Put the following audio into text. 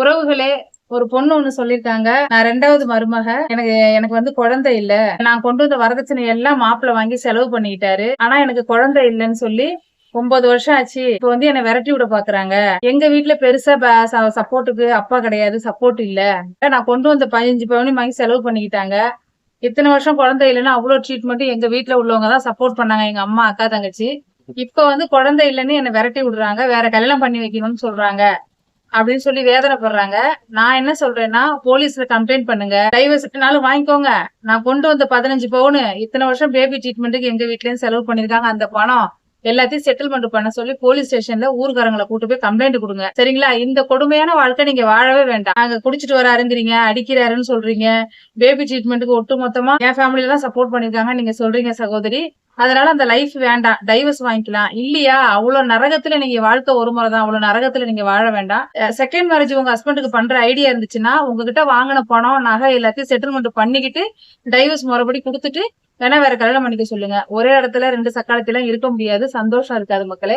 உறவுகளே ஒரு பொண்ணு ஒண்ணு சொல்லிருக்காங்க. நான் ரெண்டாவது மருமக. எனக்கு எனக்கு வந்து குழந்தை இல்ல. நான் கொண்டு வந்த வரதட்சணை எல்லாம் மாப்பிள்ளை வாங்கி செலவு பண்ணிக்கிட்டாரு. ஆனா எனக்கு குழந்தை இல்லைன்னு சொல்லி ஒன்பது வருஷம் ஆச்சு. இப்ப வந்து என்ன விரட்டி விட பாக்குறாங்க. எங்க வீட்டுல பெருசா சப்போர்ட்டுக்கு அப்பா கிடையாது. சப்போர்ட் இல்ல. நான் கொண்டு வந்த பதினஞ்சு பவுனையும் வாங்கி செலவு பண்ணிக்கிட்டாங்க. இத்தனை வருஷம் குழந்தை இல்லைன்னா அவ்வளவு ட்ரீட்மெண்ட் எங்க வீட்டுல உள்ளவங்க தான் சப்போர்ட் பண்ணாங்க. எங்க அம்மா அக்கா தங்கச்சி. இப்ப வந்து குழந்தை இல்லைன்னு என்ன விரட்டி விடுறாங்க. வேற கல்யாணம் பண்ணி வைக்கணும்னு சொல்றாங்க. அப்படின்னு சொல்லி வேதனைப்படுறாங்க. நான் என்ன சொல்றேன்னா போலீஸ்ல கம்ப்ளைண்ட் பண்ணுங்க. டைவர்ஸ்னாலும் வாங்கிக்கோங்க. நான் கொண்டு வந்த பதினஞ்சு பவுனு இத்தனை வருஷம் பேபி ட்ரீட்மெண்ட்டுக்கு எங்க வீட்லயும் செலவு பண்ணிருக்காங்க அந்த பணம். எல்லாத்தையும் செட்டில்மெண்ட் பண்ண சொல்லி போலீஸ் ஸ்டேஷன்ல ஊர்காரங்களை கூட்டு போய் கம்ப்ளைண்ட் கொடுங்க. சரிங்களா? இந்த கொடுமையான வாழ்க்கை நீங்க வாழவே வேண்டாம். நாங்க குடிச்சிட்டு வராருங்கிறீங்க அடிக்கிறாருன்னு சொல்றீங்க. பேபி ட்ரீட்மெண்ட்டுக்கு ஒட்டு மொத்தமா என் ஃபேமிலில தான் சப்போர்ட் பண்ணிருக்காங்க நீங்க சொல்றீங்க சகோதரி. அதனால அந்த லைஃப் வேண்டாம். டைவர்ஸ் வாங்கிக்கலாம். இல்லையா? அவ்வளவு நரகத்துல நீங்க வாழ்க்கை ஒரு முறை தான் அவ்வளவு நரகத்துல நீங்க வாழ வேண்டாம். செகண்ட் மேரேஜ் உங்க ஹஸ்பண்டுக்கு பண்ற ஐடியா இருந்துச்சுன்னா உங்ககிட்ட வாங்கின பணம் நகை எல்லாத்தையும் செட்டில்மெண்ட் பண்ணிக்கிட்டு டைவர்ஸ் முறைப்படி கொடுத்துட்டு வேணா வேற கல்யாணம் பண்ணிக்க சொல்லுங்க. ஒரே இடத்துல ரெண்டு சக்காலத்திலாம் இருக்க முடியாது. சந்தோஷம் இருக்காது மக்களே.